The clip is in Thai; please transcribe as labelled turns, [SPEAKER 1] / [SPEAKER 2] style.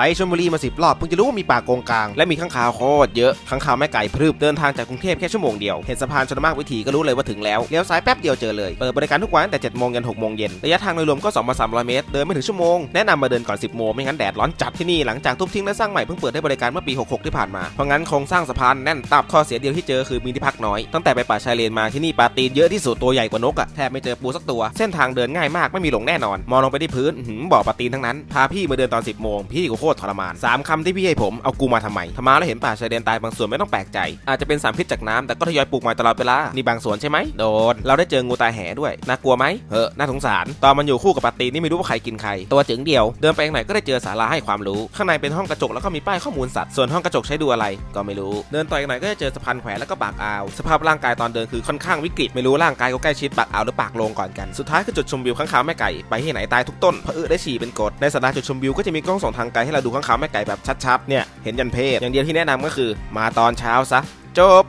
[SPEAKER 1] ไปชลบุรีมาสิบรอบเพิ่งจะรู้ว่ามีป่าโกงกลาง และมีข้างคาวโคตรเยอะข้างคาวแม่ไก่พรึบเดินทางจากกรุงเทพแค่ชั่วโมงเดียว เห็นสะพานชนมากวิถีก็รู้เลยว่าถึงแล้วเลี้ยวซ้ายแป๊บเดียวเจอเลย เปิดบริการทุกวันตั้งแต่7โมงยัน6โมงเย็นระยะทางโดยรวมก็2มา300เมตร เดินไม่ถึงชั่วโมงแนะนำมาเดินก่อน 10โมงไม่งั้นแดดร้อนจัดที่นี่หลังจากทุบทิ้งและสร้างใหม่เพิ่งเปิดให้บริการเมื่อปี 66 ที่ผ่านมาเพราะงั้นโครงสร้างสะพานแน่นตับข้อเสียเดียวที่เจอคือมีที่พักน้อยตั้งแต่ไปป่าชายเลนมาที่นี่ปลาตีนเยอะที่สุดตัวใหญ่กว่านกอะแทบไม่เจอปูสักตัวเส้นทางเดินง่ายมากไม่มีหลงแน่นอน มองลงไปที่พื้นหือบ่อปลาตีนทั้งนั้นพาพี่มาเดินตอน 10โมงพี่ก็โคตรทรมานสามคำที่พี่ให้ผมเอากูมาทำไมทำมาแล้วเห็นป่าชายเลนตายบางส่วนไม่ต้องแปลกใจ อาจจะเป็นสารพิษจากน้ำแต่ก็ทยอยปลูกใหม่ตลอดเวลานี่บางส่วนใช่ไหมโดนเราได้เจองูตาแห่ด้วยน่ากลัวไหมเฮ้อน่าสงสาร ตอนมันอยู่คู่กับปาตีนนี่ไม่รู้ว่าใครกินใคร ตัวจึงเดียว เดินไปทางไหนก็ได้เจอศาลาให้ความรู้ ข้างในเป็นห้องกระจกแล้วก็มีป้ายข้อมูลสัตว์ส่วนห้องกระจกใช้ดูอะไร ก็ไม่รู้ เดินต่ออีกหนก็จะเจอสะพานแขวนแล้วก็ปากอ่าวสภาพร่างกายตอนเดินคือค่อนข้างวิกฤตไม่รู้ร่างกายก็ใกล้ชิดปากอ่าวหรือปากลงก่อนกันสุดท้ายคือจุดชมวิวข้างขาวแม่ไก่ไปที่ไหนตายทุกต้นเพราะเออได้ฉี่เป็นกฎในสัปดาจุดชมวิวก็จะมีกล้องส่องทางไกลให้เราดูข้างขาวแม่ไก่แบบชัดๆเนี่ยเห็นยันเพศอย่างเดียวที่แนะนำก็คือมาตอนเช้าซะจบ